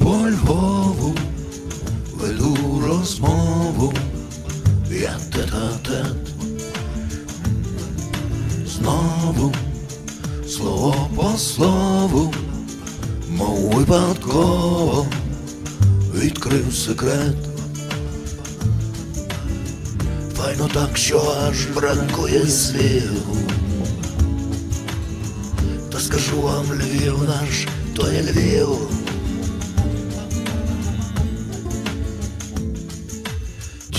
по Львову веду розмову, я тет-тет знову слово по слову, мов випадково відкрив секрет. Файно так, що аж бракує слів. Та скажу вам Львів наш, то є Львів.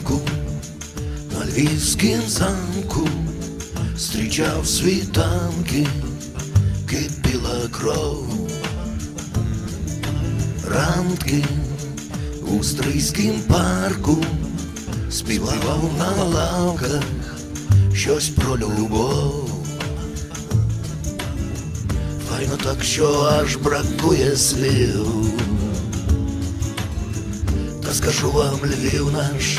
Зранку на львівськім замку зустрічав світанки, кипіла кров. Ранки у стрийськім парку співав на лавках щось про любов. Файно так, що аж бракує слів. Скажу вам, Львів наш,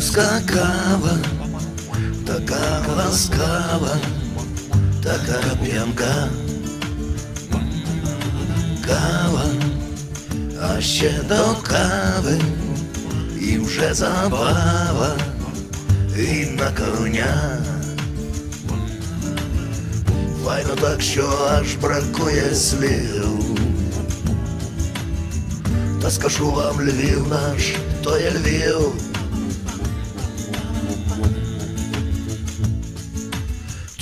Кава, така ласкава, така п'янка. Кава, а ще до кави, і вже забава, і на коня. Файно так, що аж бракує слів. Та скажу вам, Львів наш, то є Львів.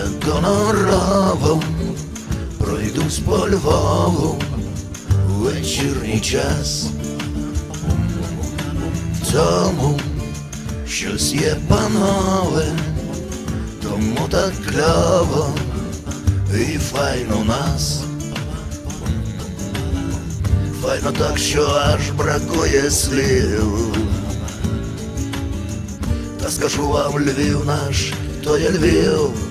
Я гоноровом пройдусь по Львову вечірній час. В цьому щось є панове, тому так кльово і файно нас. Файно так, що аж бракує слів. Та скажу вам, Львів наш, то є Львів.